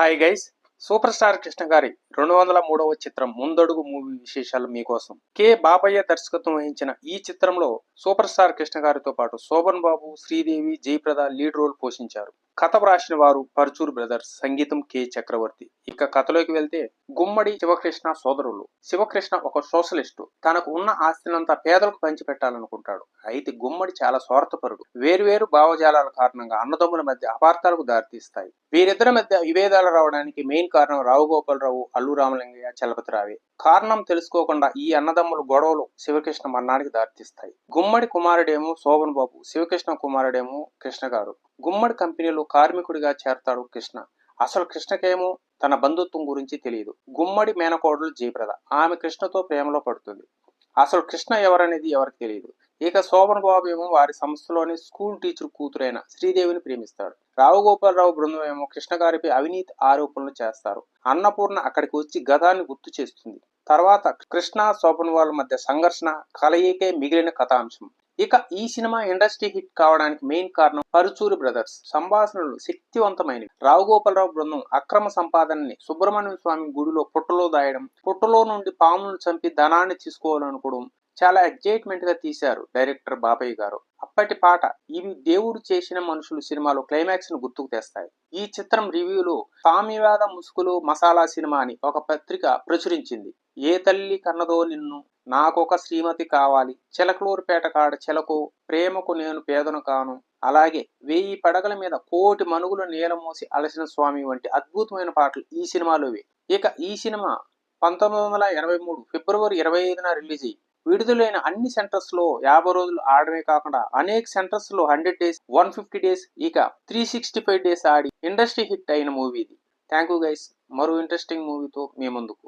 Hi guys super star Krishna గారి రెండు వందల మూడవ చిత్రం ముందడుగు మూవీ విశేషాలు మీకోసం. కె బాబయ్య దర్శకత్వం వహించిన ఈ చిత్రంలో సూపర్ స్టార్ కృష్ణ గారితో పాటు శోభన్ బాబు శ్రీదేవి జయప్రద లీడ్ రోల్ పోషించారు. కథ వ్రాసిన వారు పర్చూర్ బ్రదర్స్ సంగీతం కె చక్రవర్తి. ఇక కథలోకి వెళ్తే గుమ్మడి శివకృష్ణ సోదరులు. శివకృష్ణ ఒక సోషలిస్టు. తనకు ఉన్న ఆస్తినంతా పేదలకు పంచిపెట్టాలనుకుంటాడు. అయితే గుమ్మడి చాలా స్వార్థపరుడు. వేరువేరు భావజాలాల కారణంగా అన్నదమ్ముల మధ్య అపార్థాలకు దారితీస్తాయి. వీరిద్దరి మధ్య విభేదాలు రావడానికి మెయిన్ కారణం రావు గోపాలరావు అల్లు రామలింగయ్య చలపతిరావే కారణం తెలుసుకోకుండా ఈ అన్నదమ్ముల గొడవలు శివకృష్ణ మరణానికి దారితీస్తాయి. గుమ్మడి కుమారుడేమో శోభన్ బాబు శివకృష్ణ కుమారుడేమో కృష్ణ గారు. గుమ్మడి కంపెనీలో కార్మికుడిగా చేరతాడు కృష్ణ. అసలు కృష్ణకేమో తన బంధుత్వం గురించి తెలియదు. గుమ్మడి మేనకోడలు జయప్రద. ఆమె కృష్ణతో ప్రేమలో పడుతుంది. అసలు కృష్ణ ఎవరనేది ఎవరికి తెలియదు. ఇక శోభన్ బాబు ఏమో వారి సంస్థలోని స్కూల్ టీచర్ కూతురైన శ్రీదేవిని ప్రేమిస్తాడు. రావు గోపాలరావు బృందం ఏమో కృష్ణ గారిపై అవినీతి ఆరోపణలు చేస్తారు. అన్నపూర్ణ అక్కడికి వచ్చి గతాన్ని గుర్తు చేస్తుంది. తర్వాత కృష్ణ శోభన్ వాళ్ళ మధ్య సంఘర్షణ కలయికే మిగిలిన కథాంశం. ఇక ఈ సినిమా ఇండస్ట్రీ హిట్ కావడానికి మెయిన్ కారణం పరుచూరి బ్రదర్స్. సంభాషణలు శక్తివంతమైనవి. రావు గోపాలరావు బృందం అక్రమ సంపాదనని సుబ్రహ్మణ్య స్వామి గుడిలో పుట్టలో దాయడం పుట్టలో నుండి పాములను చంపి ధనాన్ని తీసుకోవాలనుకోవడం చాలా ఎగ్జైట్మెంట్గా తీశారు డైరెక్టర్ బాబయ్య గారు. అప్పటి పాట ఇవి దేవుడు చేసిన మనుషులు సినిమాలో క్లైమాక్స్ను గుర్తుకు తెస్తాయి. ఈ చిత్రం రివ్యూలో సామ్యవాద ముసుగులు మసాలా సినిమా అని ఒక పత్రిక ప్రచురించింది. ఏ తల్లి కన్నదో నిన్ను నాకొక శ్రీమతి కావాలి చిలకలూరుపేట కాడ చిలకు ప్రేమకు నేను పేదను కాను. అలాగే వెయ్యి పడగల మీద కోటి మనుగులు నీలమోసి అలసిన స్వామి వంటి అద్భుతమైన పాటలు ఈ సినిమాలోవి. ఇక ఈ సినిమా పంతొమ్మిది వందల ఎనభై మూడు ఫిబ్రవరి ఇరవై ఐదున రిలీజ్ అయ్యి విడుదలైన అన్ని సెంటర్స్లో యాభై రోజులు ఆడమే కాకుండా అనేక సెంటర్స్లో hundred days one fifty days ఇక త్రీ సిక్స్టీ ఫైవ్ డేస్ ఆడి ఇండస్ట్రీ హిట్ అయిన మూవీ ఇది. థ్యాంక్ యూ గైస్ మరో ఇంట్రెస్టింగ్ మూవీతో మీ ముందుకు.